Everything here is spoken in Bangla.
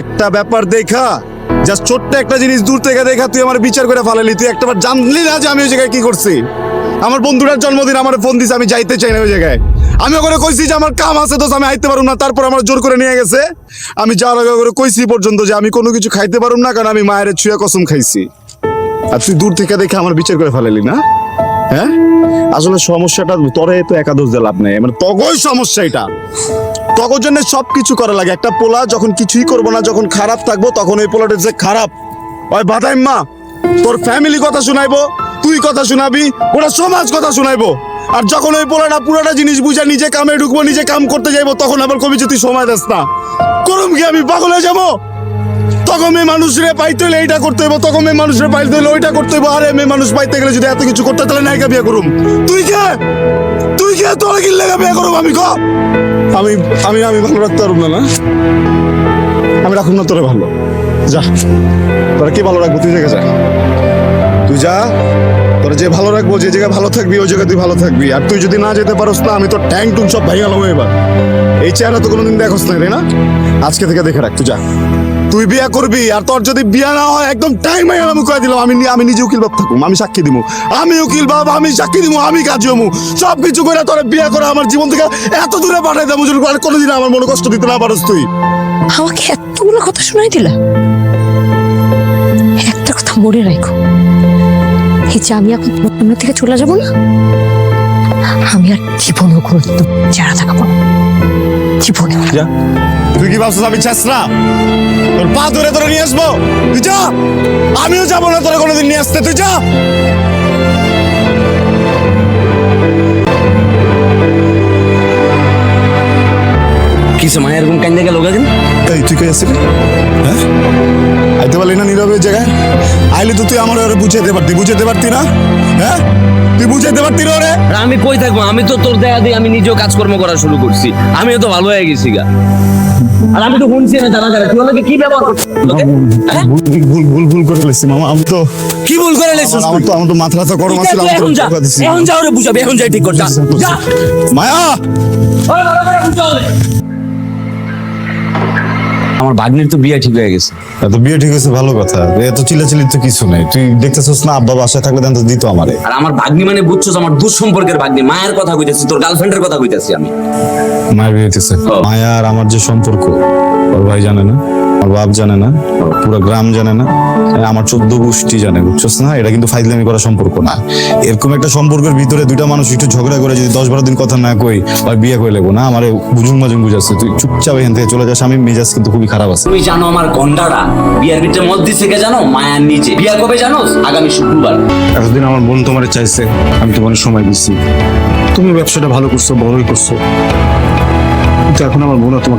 একটা ব্যাপার দেখা জাস্ট ছোট্ট একটা জিনিস দূর থেকে দেখা, তুই আমার বিচার করে ফালালি, তুই একটাবার জানলি না যে আমি ওই জায়গায় কি করছি। আমার বন্ধুটার জন্মদিন আমার ফোন দিছে, আমি যাইতে চাই না ওই জায়গায়। আমি ওখানে কইছি যে আমার কাম আছে তো আমি আইতে পারুম না, তারপর আমার জোর করে নিয়ে গেছে। আমি যাওয়ার আগে করে কইছি পর্যন্ত যে আমি কোনো কিছু খাইতে পারুম না, কারণ আমি মায়ের ছুঁয়া কসম খাইছি। আর তুই দূর থেকে দেখে আমার বিচার করে ফেলালি না? হ্যাঁ? আসলে সমস্যাটা, তোরে তো একাদশ দিয়ে লাভ নেই। মানে তগই সমস্যা এটা। তখন জন্য সব কিছু করা লাগে। একটা পোলা যখন কিছুই করব না, যখন খারাপ থাকব, তখন ওই পোলাটা যে খারাপ। ওই বাদাই মা, তোর ফ্যামিলি কথা শুনাইবো, তুই কথা শুনাবি ওরা সমাজ কথা শুনাইবো। আর যখন ওই পোলাটা পুরোটা জিনিস বুঝে নিজে কামে ঢুকবো, নিজে কাম করতে যাইবো, তখন আবার কবি যদি সময় দাস না। করুম কি আমি, পাগল হয়ে যাব? তখন মেয়ে মানুষরে পাইতে হলে এইটা করতে হইব, তখন মেয়ে মানুষরে পাইতে হলে ওইটা করতে হইব। আরে, মেয়ে মানুষ পাইতে গেলে যদি এত কিছু করতে তাহলে নায়িকা বিয়ে করুম। তুই কে? তুই কে? তোরা কি লেগে বিয়ে করুম আমি, ক? আমি আমি আমি ভালো রাখতে পারব না না? আমি রাখুন না, তোরে ভালো। যা, তোরা কি ভালো রাখব? তুই জায়গা যা। তুই যা, তোরা যে ভালো রাখব, যে জায়গায় ভালো থাকবি, ওই জায়গায় তুই ভালো থাকবি। আর তুই যদি না যেতে পারোস না, আমি তোর ট্যাঙ্ক টুং সব ভাই গেলাম এবার। এই চেহারা তো কোনোদিন দেখোস না রে না? আজকে থেকে দেখে রাখ তুই যা। তুই বিয়া করবি আর তোর যদি বিয়া না হয়, একদম টাইম হয়ে আমি কয়ে দিলাম, আমি আমি নিজে উকিল বাপ থাকুম, আমি সাক্ষী দিব আমি উকিল বাপ, আমি সাক্ষী দিব আমি কাজী হমু। সব কিছু করে তোর বিয়া করে আমার জীবন থেকে এত দূরে পাঠাই দেবো আর কোনোদিন আমার মনে কষ্ট দিতে না পারস তুই। আমাকে এতগুলো কথা শোনাই দিলা। একটা কথা মনে রাখো। এই যে আমি এখন থেকে চলে যাব না? আমি আর জীবনেও কোনো চেহারা দেখাবো না। জীবনে যা। তুই কি ভাবছিস আমি না? তোর পা ধরে তোরে নিয়ে আসব? তুই যা। আমিও যাব না তোরা কোনোদিন নিয়ে আসতে। তুই যা। মায়ের এরকম কান্দে গেল গাদিন এই তুই কে আসছিলি হ্যাঁ? আইতে পারলি না নীরবের জায়গায়? আইলে তো তুই আমার ওরে বুঝাইতে পারতি বুঝাইতে পারতি না? হ্যাঁ? তুই বুঝাইতে পারতি না ওরে? আমি কই থাকব? আমি তো তোর দেখা দিয়ে আমি নিজেও কাজকর্ম করা শুরু করছি। আমিও তো ভালো হয়ে গেছি গা। আর আমি তো শুনছি না জানা তুই কি ব্যবহার করছিস হ্যাঁ? ভুল ভুল ভুল ভুল করে ফেলেছি মামা আমি তো কি ভুল করে লেছিস আমার তো আমার তো মাথা গরম আমি তো দিছি এখন বুঝাবি এখন যাই ঠিক কর যা। যা। মায়া। আমার ভাগ্নির তো বিয়ে ঠিক হয়ে গেছে। তো বিয়ে ঠিক হয়েছে ভালো কথা। এত চিল্লাচিল্লি তো কিছু নাই। তুই দেখতেছিস না আব্বা বাসায় থাকলে তো দিত আমারে। আর আমার ভাগ্নি মানে বুঝছস আমার দুঃসম্পর্কের ভাগ্নি মায়ের কথা কইতাছি তোর গার্লফ্রেন্ডের কথা কইতাছি আমি। মায়ের বিয়ে হইতেছে। মায়া আর আমার যে সম্পর্ক ওর ভাই জানে না? আমার বাপ জানে না পুরো গ্রাম জানে না আমার চোদ্দ গোষ্ঠী জানে বুঝছস না? এটা কিন্তু ফাইজলামি করা সম্পর্ক না। এরকম একটা সম্পর্কের ভিতরে দুইটা মানুষ একটু ঝগড়া করে যদি দশ বারো দিন কথা না কই বা বিয়ে করে লেবো না? আমার বুঝুন মাজুন বুঝাচ্ছে। তুই চুপচাপ এখান থেকে চলে যাস আমি মেজাজ কিন্তু খুবই খারাপ আছে। তুমি জানো আমার গন্ডারা? বিয়ার ভিতরে মদ দিছে কে জানো? মায়ার নিচে। বিয়া কবে জানোস আগামী শুক্রবার। এতদিন আমার বোন তোমার চাইছে আমি তোমার সময় দিচ্ছি তুমি ব্যবসাটা ভালো করছ বড়ই করছ। কিন্তু এখন আমার বোন তোমাকে